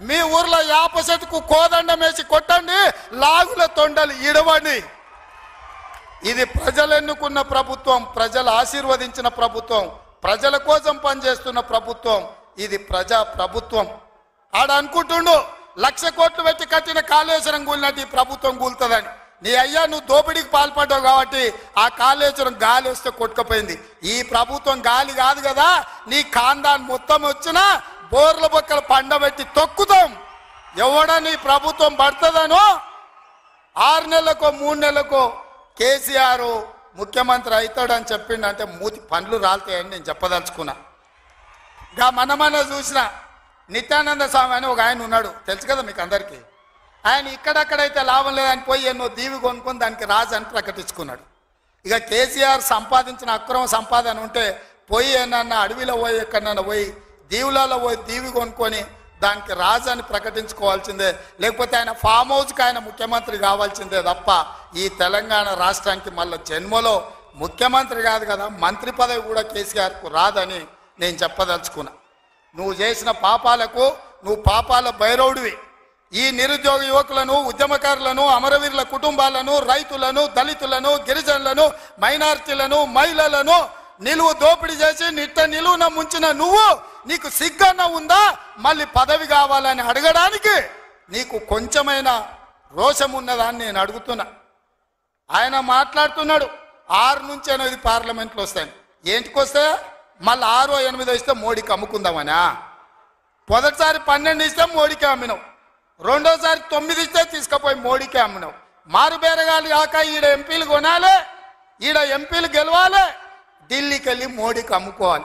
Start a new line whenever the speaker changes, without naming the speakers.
మీ ఊర్లో యాప చెట్టుకు కోదండం వేసి కొట్టండి లాగుల తొండలు ఇడవండి. ఇది ప్రజలు ఎన్నుకున్న ప్రభుత్వం ప్రజలు ఆశీర్వదించిన ప్రభుత్వం ప్రజల కోసం పనిచేస్తున్న ప్రభుత్వం ఇది ప్రజా ప్రభుత్వం. ఆడ అనుకుంటుండు లక్ష కోట్లు పెట్టి కట్టిన కాళేశ్వరం కూలినట్టు ఈ ప్రభుత్వం కూలుతుందని. నీ అయ్యా నువ్వు దోపిడీకి పాల్పడ్డావు కాబట్టి ఆ కాళేశ్వరం గాలి వస్తే కొట్టుకుపోయింది. ఈ ప్రభుత్వం గాలి కాదు కదా నీ కాందాన్ మొత్తం వచ్చినా బోర్ల బొక్కలు పండబెట్టి తొక్కుతాం. ఎవడని ప్రభుత్వం పడుతుందనో ఆరు నెలలకో మూడు నెలలకో కేసీఆర్ ముఖ్యమంత్రి అవుతాడని చెప్పిండు అంటే మూతి పండ్లు రాలుతాయని నేను చెప్పదలుచుకున్నా. ఇంకా మనమన్న చూసిన నిత్యానంద స్వామి అని ఒక ఆయన ఉన్నాడు. తెలుసు కదా మీకు అందరికీ? ఆయన ఇక్కడక్కడైతే లాభం లేదని పోయి ఎన్నో దీవి కొనుక్కొని దానికి రాజు అని ప్రకటించుకున్నాడు. ఇక కేసీఆర్ సంపాదించిన అక్రమ సంపాదన ఉంటే పోయి ఏనన్నా అడవిలో పోయి ఎక్కడన్నా పోయి దీవులలో పోయి దీవి కొనుక్కొని దానికి రాజు అని ప్రకటించుకోవాల్సిందే. లేకపోతే ఆయన ఫామ్ హౌస్కి ఆయన ముఖ్యమంత్రి కావాల్సిందే తప్ప ఈ తెలంగాణ రాష్ట్రానికి మళ్ళీ జన్మలో ముఖ్యమంత్రి కాదు కదా మంత్రి పదవి కూడా కేసీఆర్కు రాదని నేను చెప్పదలుచుకున్నా. నువ్వు చేసిన పాపాలకు నువ్వు పాపాల భైరవుడివి. ఈ నిరుద్యోగ యువకులను ఉద్యమకారులను అమరవీరుల కుటుంబాలను రైతులను దళితులను గిరిజనులను మైనార్టీలను మహిళలను నిలువు దోపిడీ చేసి నిట్ట నిలువున ముంచిన నువ్వు నీకు సిగ్గన్న ఉందా? మళ్ళీ పదవి కావాలని అడగడానికి నీకు కొంచెమైనా రోషం ఉన్నదా అని నేను అడుగుతున్నా. ఆయన మాట్లాడుతున్నాడు ఆరు నుంచి ఎనిమిది పార్లమెంట్లు వస్తాయి ఏంటికి వస్తాయా? మళ్ళీ ఆరో ఎనిమిదో ఇస్తే మోడీకి అమ్ముకుందామనా? మొదటిసారి పన్నెండు ఇస్తే మోడీకి అమ్మినావు. రెండోసారి తొమ్మిది ఇస్తే తీసుకుపోయి మోడీకి అమ్మినావు. మారు కాక ఈడ ఎంపీలు కొనాలి ఈడ ఎంపీలు గెలవాలి ఢిల్లీకి వెళ్ళి మోడీకి అమ్ముకోవాలి.